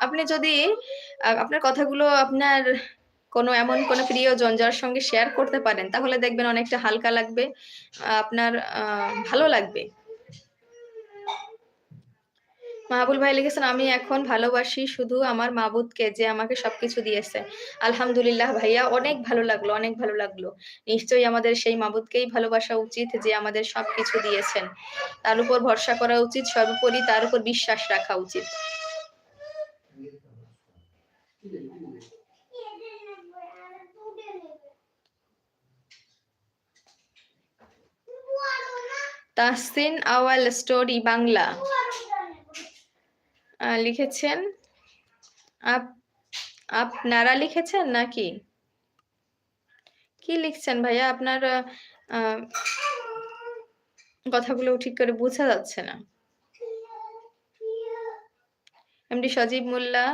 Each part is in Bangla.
আপনি যদি আপনার কথাগুলো আপনার কোনো এমন কোনো প্রিয়জন যার সঙ্গে শেয়ার করতে পারেন, তাহলে দেখবেন অনেকটা হালকা লাগবে। আপনার ভালো লাগবে। মাহবুল ভাই লিখেছেন, "আমি এখন ভালোবাসি শুধু আমার মাবুদকে যে আমাকে সবকিছু দিয়েছে।" আলহামদুলিল্লাহ ভাইয়া অনেক ভালো লাগল, অনেক ভালো লাগল। নিশ্চয়ই আমাদের সেই মাবুদকেই ভালোবাসা উচিত যে আমাদের সবকিছু দিয়েছেন। তার উপর ভরসা করা উচিত, সর্বোপরি তার উপর বিশ্বাস রাখা উচিত। তাহসিন আওয়াল স্টোরি বাংলা। লিখেছেন আপ আপনারা লিখেছেন নাকি? কি লিখছেন ভাইয়া? আপনার কথাগুলো ঠিক করে বোঝা যাচ্ছে না। এমডি সজীব মোল্লা,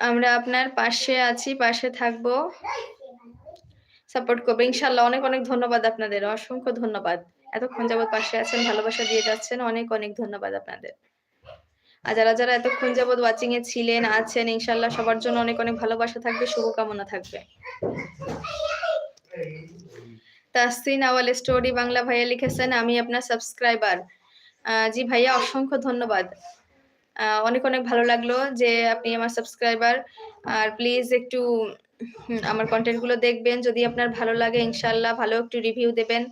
আমরা আপনার পাশে আছি, পাশে থাকব। সাপোর্ট করব। ইনশাল্লাহ অনেক, অনেক ধন্যবাদ আপনাদের। অসংখ্য ধন্যবাদ। এতক্ষণ যাবৎ পাশে আছেন, ভালোবাসা দিয়ে যাচ্ছেন। অনেক, অনেক ধন্যবাদ আপনাদের। আর যারা, যারা এতক্ষণ যাবৎ ওয়াচিং এ ছিলেন, আছেন ইনশাল্লাহ সবার জন্য অনেক, অনেক ভালোবাসা থাকবে, শুভকামনা থাকবে। তাহসিন আওয়াল স্টোরি বাংলা ভাইয়া লিখেছেন, "আমি আপনার সাবস্ক্রাইবার।" জি ভাইয়া অসংখ্য ধন্যবাদ। অনেক, অনেক ভালো লাগল যে আপনি আমার সাবস্ক্রাইবার। আর প্লিজ একটু আমার কনটেন্টগুলো দেখবেন। যদি আপনার ভালো লাগে ইনশাল্লাহ ভালো একটু রিভিউ দেবেন।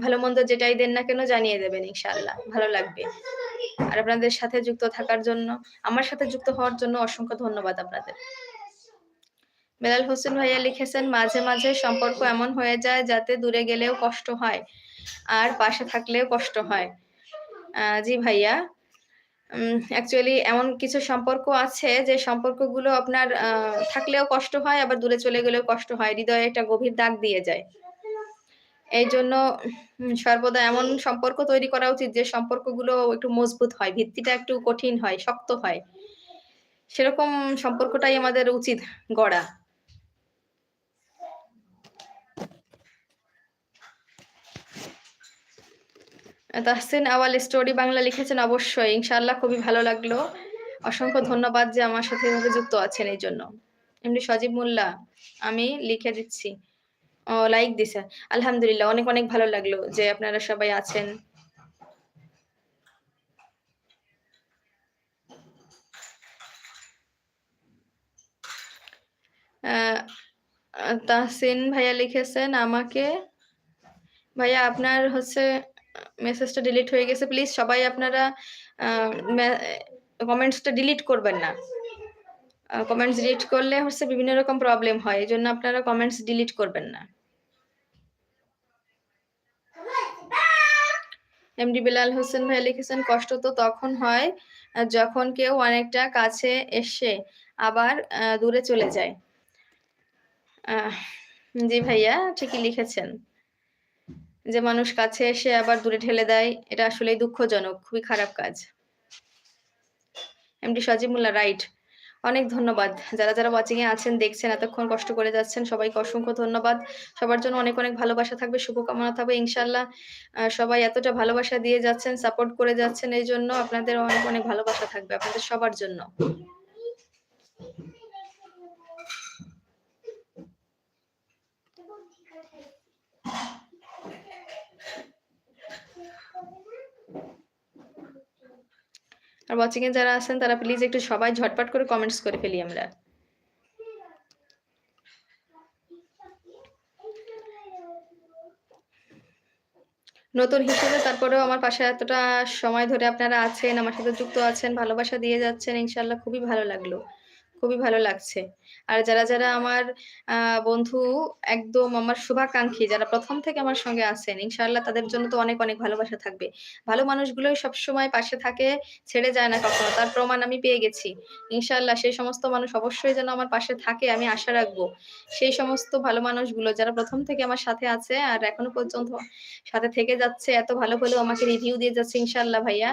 ভালো-মন্দ যেটাই দেন না কেন জানিয়ে দেবেন ইনশাল্লাহ ভালো লাগবে। আর আপনাদের সাথে যুক্ত থাকার জন্য, আমার সাথে যুক্ত হওয়ার জন্য অসংখ্য ধন্যবাদ আপনাদের। বেলাল হোসেন ভাইয়া লিখেছেন, "মাঝে, মাঝে সম্পর্ক এমন হয়ে যায় যাতে দূরে গেলেও কষ্ট হয়, আর পাশে থাকলেও কষ্ট হয়।" জি ভাইয়া। অ্যাকচুয়ালি এমন কিছু সম্পর্ক আছে যে সম্পর্কগুলো আপনার থাকলেও কষ্ট হয়, আবার দূরে চলে গেলেও কষ্ট হয়। হৃদয়ে একটা গভীর দাগ দিয়ে যায়। এইজন্য জন্য সর্বদা এমন সম্পর্ক তৈরি করা উচিত যে সম্পর্কগুলো একটু মজবুত হয়, ভিত্তিটা একটু কঠিন হয়, শক্ত হয়। সেরকম সম্পর্কটাই আমাদের উচিত গড়া। তাহসিন আওয়াল স্টোরি বাংলা লিখেছেন, "অবশ্যই ইনশাআল্লাহ খুবই ভালো লাগল। অসংখ্য ধন্যবাদ যে আমার সাথে যুক্ত আছেন এই জন্য এমনি সজীব মোল্লা, "আমি লিখে দিচ্ছি।" ও লাইক দিছে। আলহামদুলিল্লাহ অনেক, অনেক ভালো লাগল যে আপনারা সবাই আছেন। তাহসিন ভাইয়া লিখেছেন, "আমাকে" ভাইয়া আপনার হচ্ছে মেসেজটা ডিলিট হয়ে গেছে। প্লিজ সবাই আপনারা কমেন্টসটা ডিলিট করবেন না। কমেন্টস ডিলিট করলে হচ্ছে বিভিন্ন রকম প্রবলেম হয়। এই জন্য আপনারা কমেন্টস ডিলিট করবেন না। এমডি বিলাল হোসেন ভাইয়া লিখেছেন, "কষ্ট তো তখন হয় যখন কেউ অনেকটা কাছে এসে আবার দূরে চলে যায়।" জি ভাইয়া ঠিকই লিখেছেন। যে মানুষ কাছে এসে আবার দূরে ঠেলে দেয়, এটা আসলেই দুঃখজনক। খুবই খারাপ কাজ। MD Sajib Molla, right. অনেক ধন্যবাদ। যারা, যারা ওয়াচিংয়ে আছেন, দেখছেন, এতক্ষণ কষ্ট করে যাচ্ছেন, সবাইকে অসংখ্য ধন্যবাদ। সবার জন্য অনেক, অনেক ভালোবাসা থাকবে, শুভকামনা থাকবে। ইনশাল্লাহ সবাই এতটা ভালোবাসা দিয়ে যাচ্ছেন, সাপোর্ট করে যাচ্ছেন এই জন্য আপনাদের অনেক, অনেক ভালোবাসা থাকবে আপনাদের সবার জন্য। আর ওয়াচিং এ যারা আছেন তারা প্লিজ একটু সবাই ঝটপট করে কমেন্টস করে ফেলি আমরা। নতুন হিসেবে তারপরেও আমার পাশে এতটা সময় ধরে আপনারা আছেন, আমার সাথে যুক্ত আছেন, ভালোবাসা দিয়ে যাচ্ছেন ইনশাল্লাহ খুবই ভালো লাগল। খুবই ভালো লাগছে। আর যারা, যারা আমার বন্ধু একদম আমার শুভাকাঙ্ক্ষী যারা প্রথম থেকে আমার সঙ্গে আছেন, ইনশাআল্লাহ তাদের জন্য তো অনেক, অনেক ভালোবাসা থাকবে। ভালো মানুষগুলোই সবসময় পাশে থাকে, ছেড়ে যায় না কখনো। তার প্রমাণ আমি পেয়ে গেছি। ইনশাআল্লাহ সেই সমস্ত মানুষ অবশ্যই যেন আমার পাশে থাকে আমি আশা রাখব। সেই সমস্ত ভালো মানুষগুলো যারা প্রথম থেকে আমার সাথে আছে আর এখনও পর্যন্ত সাথে থেকে যাচ্ছে, এত ভালো হলেও আমাকে রিভিউ দিয়ে যাচ্ছে ইনশাআল্লাহ ভাইয়া।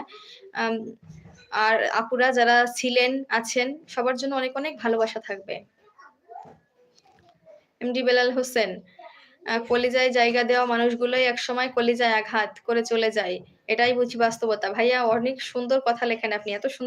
আর আপুরা যারা ছিলেন, আছেন সবার জন্য অনেক, অনেক ভালোবাসা থাকবে। এমডি বেলাল হোসেন, কলিজায় জায়গা দেওয়া মানুষগুলোই একসময় কলিজায় আঘাত করে চলে যায়। এটাই বুঝি বাস্তবতা। ভাইয়া অনেক সুন্দর কথা লেখেন আপনি। এত সুন